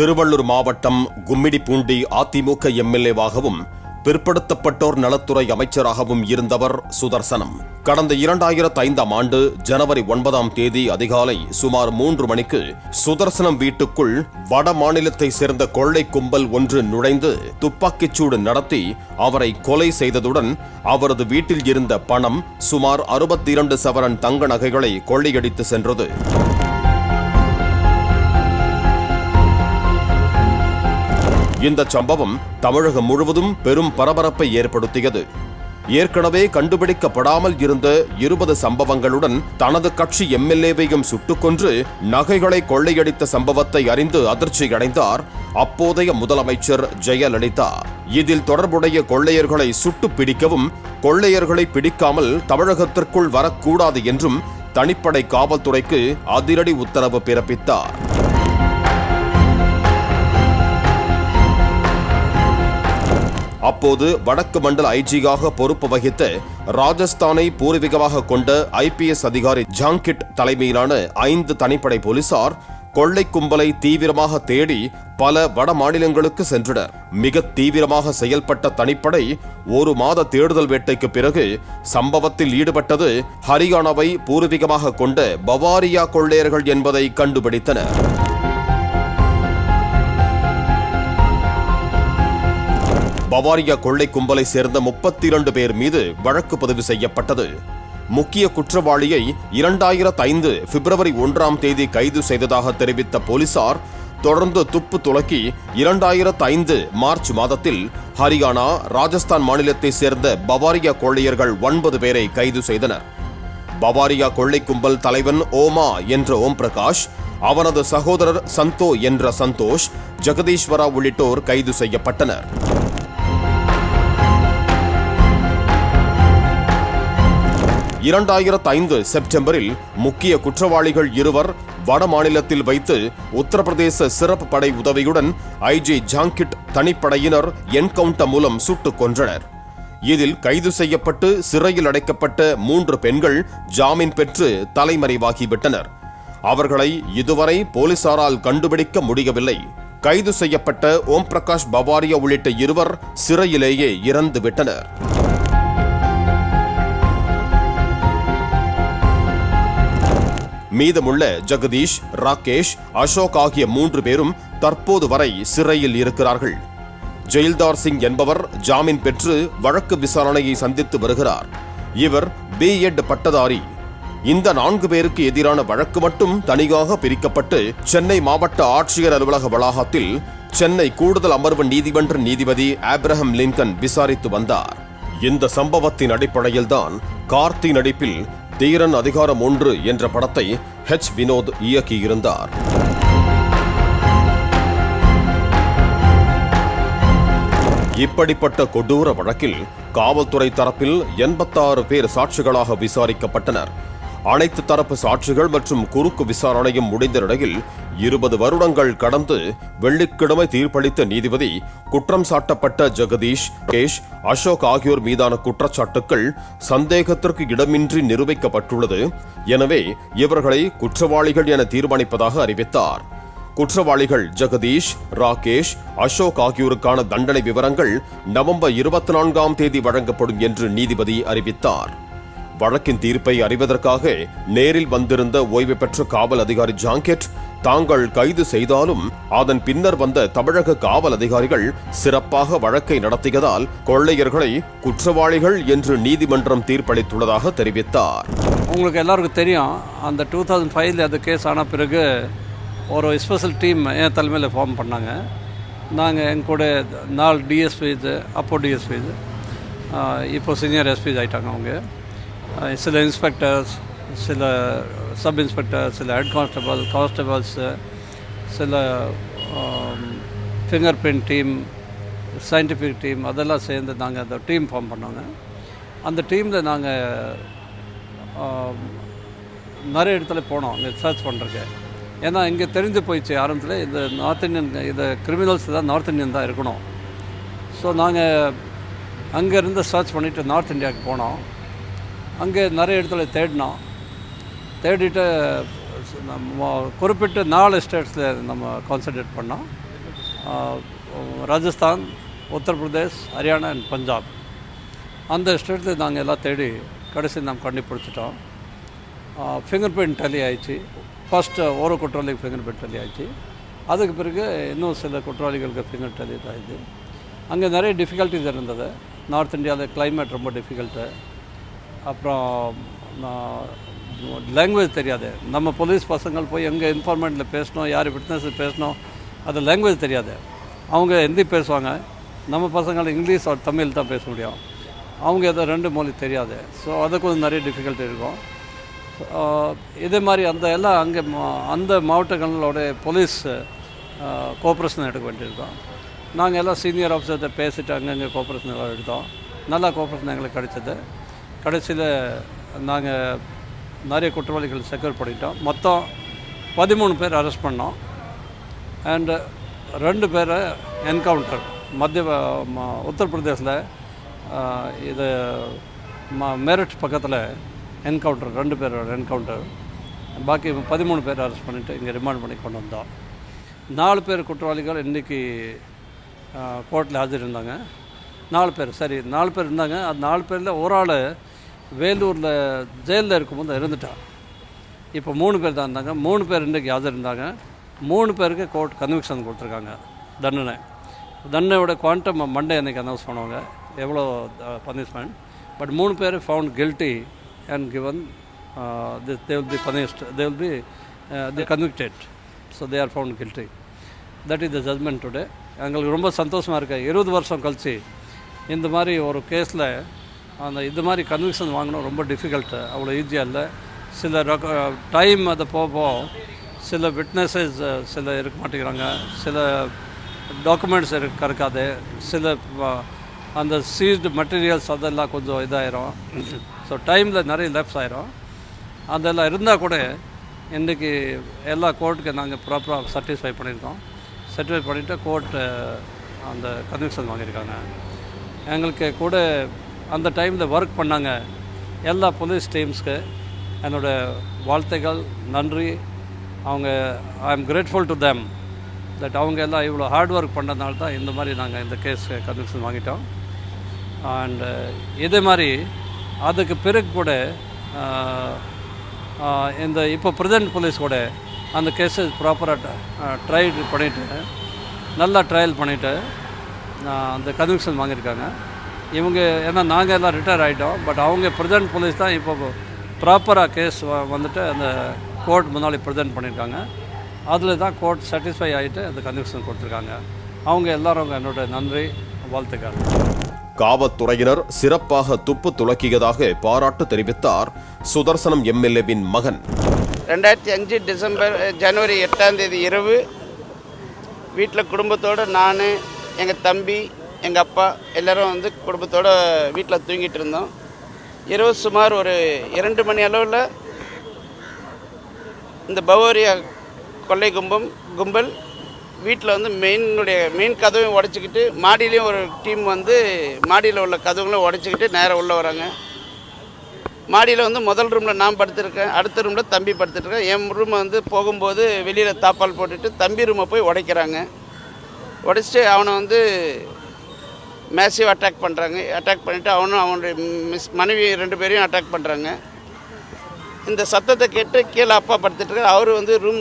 திருவள்ளூர் மாவட்டம் கும்மிடிப்பூண்டி அதிமுக எம்எல்ஏவாகவும் பிற்படுத்தப்பட்டோர் நலத்துறை அமைச்சராகவும் இருந்தவர் சுதர்சனம். கடந்த இரண்டாயிரத்து ஐந்தாம் ஆண்டு ஜனவரி ஒன்பதாம் தேதி அதிகாலை சுமார் மூன்று மணிக்கு சுதர்சனம் வீட்டுக்குள் வட மாநிலத்தை சேர்ந்த கொள்ளை கும்பல் ஒன்று நுழைந்து துப்பாக்கிச்சூடு நடத்தி அவரை கொலை செய்ததுடன் அவரது வீட்டில் இருந்த பணம் சுமார் அறுபத்தி இரண்டு சவரன் தங்க நகைகளை கொள்ளையடித்து சென்றது. இந்த சம்பவம் தமிழகம் முழுவதும் பெரும் பரபரப்பை ஏற்படுத்தியது. ஏற்கனவே கண்டுபிடிக்கப்படாமல் இருந்த இருபது சம்பவங்களுடன் தனது கட்சி எம்எல்ஏவையும் சுட்டுக் கொன்று நகைகளை கொள்ளையடித்த சம்பவத்தை அறிந்து அதிர்ச்சியடைந்தார். அப்போதைய முதலமைச்சர் ஜெயலலிதா. இதில் தொடர்புடைய கொள்ளையர்களை சுட்டு பிடிக்கவும் கொள்ளையர்களை பிடிக்காமல் தமிழகத்திற்குள் வரக்கூடாது என்றும் தனிப்படை காவல்துறைக்கு அதிரடி உத்தரவு பிறப்பித்தார். அப்போது வடக்கு மண்டல ஐஜியாக பொறுப்பு வகித்த ராஜஸ்தானை பூர்வீகமாக கொண்ட ஐபிஎஸ் அதிகாரி ஜாங்கிட் தலைமையிலான ஐந்து தனிப்படை போலீசார் கொள்ளை கும்பலை தீவிரமாக தேடி பல வட மாநிலங்களுக்கு சென்றனர். மிக தீவிரமாக செயல்பட்ட தனிப்படை ஒரு மாத தேடுதல் வேட்டைக்கு பிறகு சம்பவத்தில் ஈடுபட்டது ஹரியானாவை பூர்வீகமாக கொண்ட பவாரியா கொள்ளையர்கள் என்பதை கண்டுபிடித்தனர். பவாரியா கொள்ளை கும்பலை சேர்ந்த முப்பத்தி இரண்டு பேர் மீது வழக்கு பதிவு செய்யப்பட்டது. முக்கிய குற்றவாளியை இரண்டாயிரத்து ஐந்து பிப்ரவரி ஒன்றாம் தேதி கைது செய்ததாக தெரிவித்த போலீசார் தொடர்ந்து துப்பு துலக்கி இரண்டாயிரத்து ஐந்து மார்ச் மாதத்தில் ஹரியானா ராஜஸ்தான் மாநிலத்தை சேர்ந்த பவாரியா கொள்ளையர்கள் ஒன்பது பேரை கைது செய்தனர். பவாரியா கொள்ளை கும்பல் தலைவன் ஓமா என்ற ஓம் பிரகாஷ் அவனது சகோதரர் சந்தோ என்ற சந்தோஷ் ஜெகதீஸ்வரா உள்ளிட்டோர் கைது செய்யப்பட்டனர். இரண்டாயிரத்து ஐந்து செப்டம்பரில் முக்கிய குற்றவாளிகள் இருவர் வட மாநிலத்தில் வைத்து உத்தரப்பிரதேச சிறப்பு படை உதவியுடன் ஐஜி ஜாங்கிட் தனிப்படையினர் என்கவுண்டர் மூலம் சுட்டுக் கொன்றனர். இதில் கைது செய்யப்பட்டு சிறையில் அடைக்கப்பட்ட மூன்று பெண்கள் ஜாமீன் பெற்று தலைமறைவாகிவிட்டனர். அவர்களை இதுவரை போலீசாரால் கண்டுபிடிக்க முடியவில்லை. கைது செய்யப்பட்ட ஓம் பிரகாஷ் பவாரியா உள்ளிட்ட இருவர் சிறையிலேயே இறந்துவிட்டனர். மீதமுள்ள ஜெகதீஷ் ராகேஷ் அசோக் ஆகிய மூன்று பேரும் தற்போது வரை சிறையில் இருக்கிறார்கள். ஜெயில்தார் சிங் என்பவர் ஜாமீன் பெற்று வழக்கு விசாரணையை சந்தித்து வருகிறார். இவர் பி எட் பட்டதாரி. இந்த நான்கு பேருக்கு எதிரான வழக்கு மட்டும் தனியாக பிரிக்கப்பட்டு சென்னை மாவட்ட ஆட்சியர் அலுவலக வளாகத்தில் சென்னை கூடுதல் அமர்வு நீதிமன்ற நீதிபதி ஆப்ரஹாம் லிங்கன் விசாரித்து வந்தார். இந்த சம்பவத்தின் அடிப்படையில்தான் கார்த்தி நடிப்பில் தீரன் அதிகாரம் ஒன்று என்ற படத்தை ஹெச் வினோத் இயக்கியிருந்தார். இப்படிப்பட்ட கொடூர வழக்கில் காவல்துறை தரப்பில் எண்பத்தாறு பேர் சாட்சிகளாக விசாரிக்கப்பட்டனர். அனைத்து தரப்பு சாட்சிகள் மற்றும் குறுக்கு விசாரணையும் முடிந்த நிலையில் இருபது வருடங்கள் கடந்து வெள்ளிக்கிழமை தீர்ப்பளித்த நீதிபதி குற்றம் சாட்டப்பட்ட ஜெகதீஷ் கேஷ் அசோக் ஆகியோர் மீதான குற்றச்சாட்டுக்கள் சந்தேகத்திற்கு இடமின்றி நிரூபிக்கப்பட்டுள்ளது. எனவே இவர்களை குற்றவாளிகள் என தீர்மானிப்பதாக அறிவித்தார். குற்றவாளிகள் ஜெகதீஷ் ராகேஷ் அசோக் ஆகியோருக்கான தண்டனை விவரங்கள் நவம்பர் இருபத்தி நான்காம் தேதி வழங்கப்படும் என்று நீதிபதி அறிவித்தார். வழக்கின் தீர்ப்பை அறிவதற்காக நேரில் வந்திருந்த ஓய்வு பெற்ற காவல் அதிகாரி ஜாங்கெட் தாங்கள் கைது செய்தாலும் அதன் பின்னர் வந்த தமிழக காவல் அதிகாரிகள் சிறப்பாக வழக்கை நடத்தியதால் கொள்ளையர்களை குற்றவாளிகள் என்று நீதிமன்றம் தீர்ப்பளித்துள்ளதாக தெரிவித்தார். உங்களுக்கு எல்லாருக்கும் தெரியும் அந்த டூ தௌசண்ட் ஃபைவ்ல அது கேஸ் ஆன பிறகு ஒரு ஸ்பெஷல் டீம் என் தலைமையில் ஃபார்ம் பண்ணாங்க. நாங்கள் எங்க கூட நாலு டிஎஸ்பி இது அப்போ டிஎஸ்பி இது இப்போ சீனியர் எஸ்பி ஆகிட்டாங்க அவங்க. சில இன்ஸ்பெக்டர்ஸ் சில சப் இன்ஸ்பெக்டர் சில ஹெட் கான்ஸ்டபிள் கான்ஸ்டபிள்ஸு சில finger print team scientific team அதெல்லாம் சேர்ந்து நாங்கள் அந்த டீம் ஃபார்ம் பண்ணோங்க. அந்த டீமில் நாங்கள் um, நிறைய இடத்துல போனோம் அங்கே சர்ச் பண்ணுறதுக்கு ஏன்னா இங்கே தெரிஞ்சு போயிடுச்சு ஆரம்பத்தில் இந்த நார்த் இந்தியன் இந்த கிரிமினல்ஸ் தான் நார்த் இந்தியன் தான் இருக்கணும். ஸோ நாங்கள் அங்கேருந்து சர்ச் பண்ணிவிட்டு நார்த் இந்தியாவுக்கு போனோம். அங்கே நிறைய இடத்துல தேடினோம். தேடிட்டு நம்ம குறிப்பிட்டு நாலு ஸ்டேட்ஸில் நம்ம கான்சன்ட்ரேட் பண்ணோம். ராஜஸ்தான் உத்தரப்பிரதேஷ் ஹரியானா அண்ட் பஞ்சாப். அந்த ஸ்டேட்டில் நாங்கள் எல்லாம் தேடி கடைசி நாம் கண்டுபிடிச்சிட்டோம் ஃபிங்கர் பிரிண்ட் டெலி ஆயிடுச்சு. ஃபஸ்ட்டு ஒரு குற்றவாளிக்கு ஃபிங்கர் பிரிண்ட் டெலி ஆயிடுச்சு. அதுக்கு பிறகு இன்னும் சில குற்றவாளிகளுக்கு ஃபிங்கர் டெலி ஆயிடுச்சு அங்கே நிறைய டிஃபிகல்ட்டிஸ் இருந்தது. நார்த் இந்தியாவில் கிளைமேட் ரொம்ப டிஃபிகல்ட்டு அப்புறம் லாங்குவேஜ் தெரியாது. நம்ம போலீஸ் பசங்கள் போய் எங்கே இன்ஃபார்மெண்ட்டில் பேசணும் யார் விட்னஸ் பேசணும் அது லாங்குவேஜ் தெரியாது. அவங்க ஹிந்தி பேசுவாங்க. நம்ம பசங்கள் இங்கிலீஷ் or தமிழ் தான் பேச முடியும். அவங்க எதோ ரெண்டு மொழி தெரியாது. ஸோ அது கொஞ்சம் நிறைய டிஃபிகல்ட்டி இருக்கும். இதே மாதிரி அந்த எல்லாம் அங்கே மா- அந்த மாவட்டங்களோட போலீஸ் கோஆப்ரேஷன் எடுக்க வேண்டியிருக்கோம். நாங்கள் எல்லாம் சீனியர் ஆஃபீஸர்கிட்ட பேசிட்டு அங்கங்கே கோஆப்ரேஷன் எல்லாம் எடுத்தோம். நல்லா கோஆப்ரேஷன் எங்களுக்கு கிடைச்சது. கடைசியில் நாங்கள் நிறைய குற்றவாளிகள் செக்யூர் பண்ணிட்டோம். மொத்தம் பதிமூணு பேர் அரெஸ்ட் பண்ணோம். அண்டு ரெண்டு பேரை என்கவுண்டர் மத்திய ம- உத்தரப்பிரதேசில் இது ம மேரட் பக்கத்தில் என்கவுண்டர் ரெண்டு பேரோட என்கவுண்டர் பாக்கி பதிமூணு பேர் அரெஸ்ட் பண்ணிவிட்டு இங்கே ரிமாண்ட் பண்ணி கொண்டு வந்தோம். நாலு பேர் குற்றவாளிகள் இன்றைக்கி கோர்ட்டில் ஆஜர் இருந்தாங்க. நாலு பேர் சரி நாலு பேர் இருந்தாங்க. அது நாலு பேரில் ஒரு ஆள் வேலூரில் ஜெயிலில் இருக்கும்போது இருந்துட்டான் இப்போ மூணு பேர் தான் இருந்தாங்க. மூணு பேர் இன்றைக்கி ஆஜர் இருந்தாங்க. மூணு பேருக்கு கோர்ட் கன்விக்ஷன் கொடுத்துருக்காங்க. தண்டனை. தண்டனையோட குவான்டம் மண்டே அன்றைக்கி அனௌன்ஸ் பண்ணுவாங்க. எவ்வளோ பனிஷ்மெண்ட் பட் மூணு பேர் found guilty and given the they will be punished they will be the convicted so they are found guilty that is the judgement today எங்களுக்கு ரொம்ப சந்தோஷமாக இருக்குது இருபது வருஷம் கழித்து இந்த மாதிரி ஒரு கேஸில் அந்த இது மாதிரி கன்விக்ஷன் வாங்கணும் ரொம்ப டிஃபிகல்ட்டு அவ்வளோ ஈஸியாக இல்லை. சில டைம் அதை போக போக சில விட்னஸஸ் சில இருக்க மாட்டேங்கிறாங்க. சில டாக்குமெண்ட்ஸ் இருக்க இருக்காது சில அந்த சீஸ்டு மெட்டீரியல்ஸ் அதெல்லாம் கொஞ்சம் இதாயிரும். ஸோ டைமில் நிறைய லேப்ஸ் ஆயிரும். அதெல்லாம் இருந்தால் கூட இன்றைக்கி எல்லா கோர்ட்டுக்கு நாங்கள் ப்ராப்பராக சாட்டிஸ்ஃபை பண்ணியிருக்கோம். சர்டிஃபை பண்ணிவிட்டு கோர்ட்டு அந்த கன்விக்ஷன் வாங்கியிருக்காங்க. எங்களுக்கு கூட அந்த டைமில் ஒர்க் பண்ணாங்க. எல்லா போலீஸ் டீம்ஸ்க்கு என்னோட வாழ்த்துக்கள் நன்றி. அவங்க I am grateful to them that அவங்க எல்லாம் இவ்வளோ ஹார்ட் ஒர்க் பண்ணதுனால தான் இந்த மாதிரி நாங்கள் இந்த கேஸ் கன்விக்ஷன் வாங்கிட்டோம். அண்டு இதே மாதிரி அதுக்கு பிறகு கூட இந்த இப்போ பிரசன்ட் போலீஸ் கூட அந்த கேஸை ப்ராப்பராக ட்ரைடு பண்ணிவிட்டு நல்லா ட்ரையல் பண்ணிவிட்டு அந்த கன்விக்ஷன் வாங்கியிருக்காங்க. இவங்க ஏன்னா நாங்கள் எல்லாம் ரிட்டையர் ஆகிட்டோம் பட் அவங்க பிரசன்ட் போலீஸ் தான் இப்போ ப்ராப்பராக கேஸ் வந்துட்டு அந்த கோர்ட் முன்னாடி ப்ரெசென்ட் பண்ணியிருக்காங்க. அதில் தான் கோர்ட் சாட்டிஸ்ஃபை ஆகிட்டு அந்த கன்விக்ஷன் கொடுத்துருக்காங்க. அவங்க எல்லாரும் என்னோட நன்றி வாழ்த்துக்கள். காவல்துறையினர் சிறப்பாக துப்பு துலக்கியதாக பாராட்டு தெரிவித்தார் சுதர்சனம் எம்எல்ஏவின் மகன். ரெண்டாயிரத்தி அஞ்சு டிசம்பர் ஜனவரி எட்டாம் தேதி இரவு வீட்டில் குடும்பத்தோடு நான் எங்கள் தம்பி எங்கள் அப்பா எல்லோரும் வந்து குடும்பத்தோடு வீட்டில் தூங்கிட்டு இருந்தோம் இரவு சுமார் ஒரு இரண்டு மணி அளவில் இந்த பவோரியா கொள்ளை கும்பம் கும்பல் வீட்டில் வந்து மெயினுடைய மெயின் கதவையும் உடச்சிக்கிட்டு மாடியிலையும் ஒரு டீம் வந்து மாடியில் உள்ள கதவுங்களும் உடச்சிக்கிட்டு நேராக உள்ளே வராங்க. மாடியில் வந்து முதல் ரூமில் நான் படுத்திருக்கேன் அடுத்த ரூமில் தம்பி படுத்துட்ருக்கேன் என் ரூமை வந்து போகும்போது வெளியில் தாப்பால் போட்டுட்டு தம்பி ரூமை போய் உடைக்கிறாங்க. உடைச்சிட்டு அவனை வந்து மேசிவ் அட்டாக் பண்ணுறாங்க அட்டாக் பண்ணிவிட்டு அவனும் அவனுடைய மிஸ் மனைவி ரெண்டு பேரையும் அட்டாக் பண்ணுறாங்க இந்த சத்தத்தை கேட்டு கீழே அப்பா படுத்துட்டு அவர் வந்து ரூம்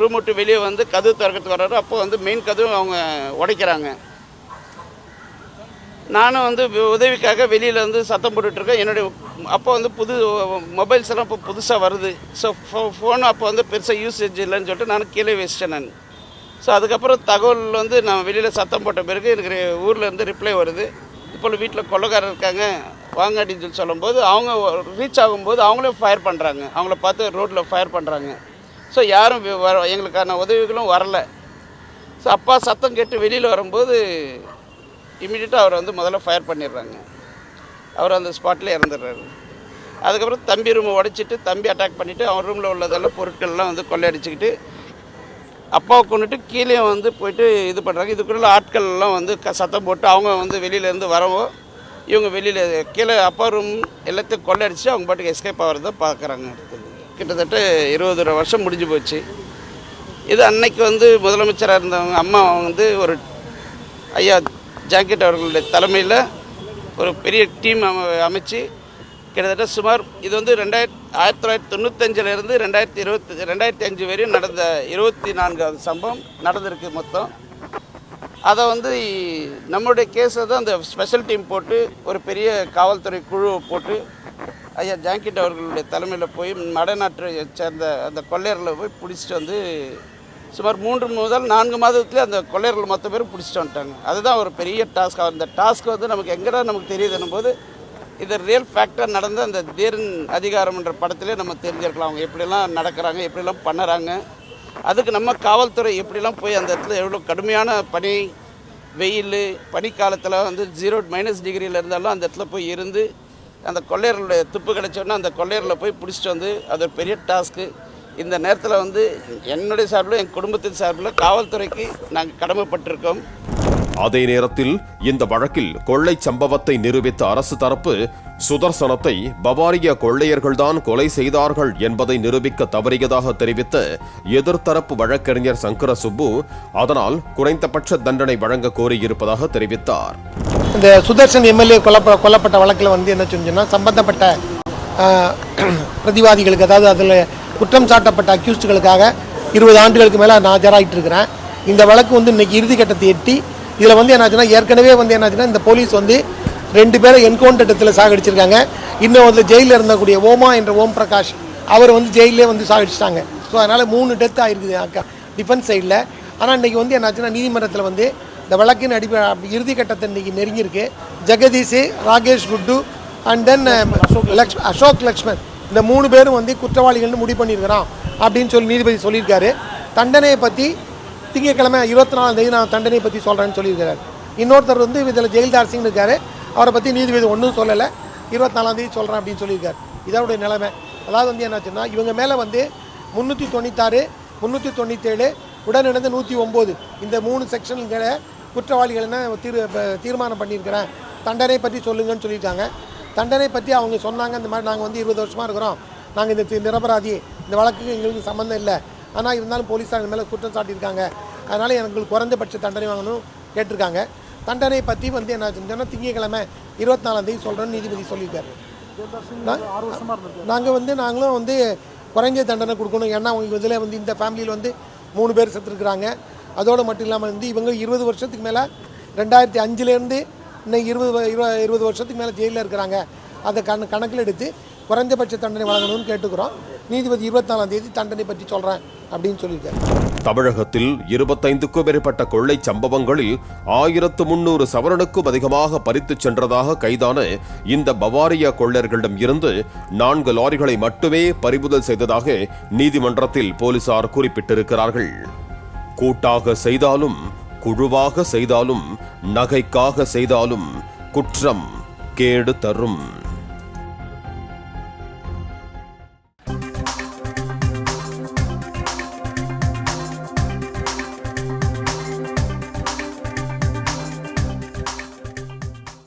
ரூம் விட்டு வெளியே வந்து கதவு திறக்கிறதுக்கு வர்றாரு. அப்போ வந்து மெயின் கதவு அவங்க உடைக்கிறாங்க. நானும் வந்து உதவிக்காக வெளியில் வந்து சத்தம் போட்டுட்ருக்கேன் என்னுடைய அப்போ வந்து புது மொபைல்ஸ் எல்லாம் இப்போ புதுசாக வருது. ஸோ ஃபோ ஃபோன் அப்போ வந்து பெருசாக யூசேஜ் இல்லைன்னு சொல்லிட்டு நான் கீழே வச்சிட்டேன் நான். ஸோ அதுக்கப்புறம் தகவல் வந்து நான் வெளியில் சத்தம் போட்ட பிறகு எனக்கு ஊர்லேருந்து ரிப்ளை வருது. இப்போ வீட்டில் கொள்ளக்காரர் இருக்காங்க வாங்க அப்படின்னு சொல்லி சொல்லும்போது அவங்க ரீச் ஆகும்போது அவங்களே ஃபயர் பண்ணுறாங்க அவங்கள பார்த்து ரோட்டில் ஃபயர் பண்ணுறாங்க ஸோ யாரும் வர எங்களுக்கான உதவிகளும் வரல. ஸோ அப்பா சத்தம் கேட்டு வெளியில் வரும்போது இம்மிடியட்டாக அவரை வந்து முதல்ல ஃபயர் பண்ணிடுறாங்க. அவர் அந்த ஸ்பாட்டில் இறந்துடுறாரு. அதுக்கப்புறம் தம்பி ரூமை உடைச்சிட்டு தம்பி அட்டாக் பண்ணிவிட்டு அவன் ரூமில் உள்ளதெல்லாம் பொருட்கள்லாம் வந்து கொள்ளையடிச்சிக்கிட்டு அப்பாவை கொண்டுட்டு கீழே வந்து போயிட்டு இது பண்ணுறாங்க இதுக்குள்ள ஆட்கள் எல்லாம் வந்து க சத்தம் போட்டு அவங்க வந்து வெளியிலேருந்து வரவோ இவங்க வெளியில் கீழே அப்பா ரூம் எல்லாத்தையும் கொள்ளடிச்சு அவங்க பாட்டுக்கு எஸ்கேப் ஆகிறத பார்க்குறாங்க அடுத்தது கிட்டத்தட்ட இருபது வருஷம் முடிஞ்சு போச்சு. இது அன்னைக்கு வந்து முதலமைச்சராக இருந்தவங்க அம்மா வந்து ஒரு ஐயா ஜாக்கெட் அவர்களுடைய தலைமையில் ஒரு பெரிய டீம் அமைச்சு கிட்டத்தட்ட சுமார் இது வந்து ரெண்டாயிரத்தி ஆயிரத்தி தொள்ளாயிரத்தி தொண்ணூத்தஞ்சிலிருந்து ரெண்டாயிரத்தி இருபத்தி ரெண்டாயிரத்தி அஞ்சு வரையும் நடந்த இருபத்தி நான்காவது சம்பவம் நடந்திருக்கு மொத்தம். அதை வந்து நம்மளுடைய கேஸை தான் அந்த ஸ்பெஷல் டீம் போட்டு ஒரு பெரிய காவல்துறை குழுவை போட்டு ஐயா ஜாங்கிட் அவர்களுடைய தலைமையில் போய் மடநாட்டை சேர்ந்த அந்த கொள்ளையர்களை போய் பிடிச்சிட்டு வந்து சுமார் மூன்று முதல் நான்கு மாதத்துலேயே அந்த கொள்ளையர்கள் மொத்த பேரும் பிடிச்சிட்டு வந்துட்டாங்க. அதுதான் ஒரு பெரிய டாஸ்க் அந்த டாஸ்க் வந்து நமக்கு எங்கடா நமக்கு தெரியுதுன்னும் போது இது ரியல் ஃபேக்டர் நடந்த அந்த தீரன் அதிகாரம்ன்ற படத்திலே நம்ம தெரிஞ்சிருக்கலாம். அவங்க எப்படிலாம் நடக்கிறாங்க எப்படிலாம் பண்ணுறாங்க. அதுக்கு நம்ம காவல்துறை எப்படிலாம் போய் அந்த இடத்துல எவ்வளோ கடுமையான பனி வெயில் பனிக்காலத்தில் வந்து ஜீரோ மைனஸ் டிகிரியில் இருந்தாலும் அந்த இடத்துல போய் இருந்து அந்த கொள்ளையர்களுடைய துப்பு கிடச்சோன்னா அந்த கொள்ளையரில் போய் பிடிச்சிட்டு வந்து அது ஒரு பெரிய டாஸ்க்கு இந்த நேரத்தில் வந்து என்னுடைய சார்பில் என் குடும்பத்தின் சார்பில் காவல்துறைக்கு நாங்கள் கடமைப்பட்டிருக்கோம். அதே நேரத்தில் இந்த வழக்கில் கொள்ளை சம்பவத்தை நிரூபித்த அரசு தரப்பு சுதர்சனத்தை பவாரிய கொள்ளையர்கள்தான் கொலை செய்தார்கள் என்பதை நிரூபிக்க தவறியதாக தெரிவித்த எதிர்த்தரப்பு வழக்கறிஞர் சங்கர சுப்பு அதனால் குறைந்தபட்ச தண்டனை வழங்க கோரியிருப்பதாக தெரிவித்தார். இந்த சுதர்சன் எம்எல்ஏ கொல்லப்ப கொல்லப்பட்ட வழக்கில் வந்து என்ன செஞ்சோன்னா சம்பந்தப்பட்ட பிரதிவாதிகளுக்கு அதாவது அதில் குற்றம் சாட்டப்பட்ட அக்யூஸ்டுகளுக்காக இருபது ஆண்டுகளுக்கு மேலே நான் ஆஜராகிட்டு இருக்கிறேன் இந்த வழக்கு வந்து இன்னைக்கு இறுதி கட்டத்தை எட்டி இதில் வந்து என்னாச்சுன்னா ஏற்கனவே வந்து என்னாச்சுன்னா இந்த போலீஸ் வந்து ரெண்டு பேரை என்கவுண்டர் சாகடிச்சிருக்காங்க. இன்னும் வந்து ஜெயிலில் இருந்தக்கூடிய ஓமா என்ற ஓம் பிரகாஷ் அவர் வந்து ஜெயிலே வந்து சாகடிச்சிட்டாங்க. ஸோ அதனால் மூணு டெத் ஆயிருக்குது டிஃபென்ஸ் சைடில் ஆனால் இன்றைக்கி வந்து என்னாச்சுன்னா நீதிமன்றத்தில் வந்து இந்த வழக்கின் அடிப்படை இறுதி கட்டத்தை இன்னைக்கு நெருங்கியிருக்கு. ஜெகதீஷ் ராகேஷ் குட்டு அண்ட் தென் லக்ஷ் அசோக் லக்ஷ்மன் இந்த மூணு பேரும் வந்து குற்றவாளிகள்னு முடிவு பண்ணியிருக்கிறோம் அப்படின்னு சொல்லி நீதிபதி சொல்லியிருக்காரு. தண்டனையை பற்றி திங்கட்கிழமை இருபத்தி நாலாம் தேதி நான் தண்டனையை பற்றி சொல்கிறேன்னு சொல்லியிருக்காரு இன்னொருத்தர் வந்து இதில் ஜெயில்தார் சிங் இருக்கார். அவரை பற்றி நீதிபதி ஒன்றும் சொல்லலை. இருபத்தி நாலாம் தேதி சொல்கிறேன் அப்படின்னு சொல்லியிருக்கார். இதோடைய நிலைமை. அதாவது வந்து என்னாச்சுன்னா இவங்க மேலே வந்து முந்நூற்றி தொண்ணூத்தாறு முந்நூற்றி தொண்ணூற்றேழு உடனிழந்து நூற்றி ஒம்பது இந்த மூணு செக்ஷன்களை குற்றவாளிகள்னா என்ன தீர் தீர்மானம் பண்ணியிருக்கிறேன். தண்டனை பற்றி சொல்லுங்கன்னு சொல்லியிருக்காங்க. தண்டனை பற்றி அவங்க சொன்னாங்க. இந்த மாதிரி நாங்கள் வந்து இருபது வருஷமாக இருக்கிறோம். நாங்கள் இந்த நிரபராதி. இந்த வழக்குக்கு எங்களுக்கு சம்மந்தம் இல்லை. ஆனால் இருந்தாலும் போலீஸார் எங்கள் மேலே குற்றம் சாட்டியிருக்காங்க. அதனால் எனக்கு குறைந்தபட்ச தண்டனை வாங்கணும் கேட்டிருக்காங்க. தண்டனை பற்றி வந்து என்ன செஞ்சோன்னா திங்கட்கிழமை இருபத்தி நாலாம் தேதி சொல்கிறேன்னு நீதிபதி சொல்லியிருக்காரு. நாங்கள் வந்து நாங்களும் வந்து குறைஞ்ச தண்டனை கொடுக்கணும். ஏன்னா அவங்க இதில் வந்து இந்த ஃபேமிலியில் வந்து மூணு பேர் செத்துருக்குறாங்க. அதோடு மட்டும் இல்லாமல் வந்து இவங்க இருபது வருஷத்துக்கு மேலே ரெண்டாயிரத்தி அஞ்சுலேருந்து இன்னைக்கு இருபது இருபது வருஷத்துக்கு மேலே ஜெயிலில் இருக்கிறாங்க. அதை கண கணக்கில் எடுத்து குறைஞ்சபட்ச தண்டனை வழங்கணும்னு கேட்டுக்கிறோம். நீதிபதி இருபத்தி நாலாம் தேதி தண்டனை பற்றி சொல்கிறேன் அப்படின்னு சொல்லியிருக்காரு. தமிழகத்தில் இருபத்தைந்துக்கும் மேற்பட்ட கொள்ளை சம்பவங்களில் ஆயிரத்து முன்னூறு சவரனுக்கும் அதிகமாக பறித்துச் சென்றதாக கைதான இந்த பவாரியா கொள்ளையர்களிடம் இருந்து நான்கு லாரிகளை மட்டுமே பறிமுதல் செய்ததாக நீதிமன்றத்தில் போலீசார் குறிப்பிட்டிருக்கிறார்கள். கூட்டாக செய்தாலும் குழுவாக செய்தாலும் நகைக்காக செய்தாலும் குற்றம் கேடு தரும்.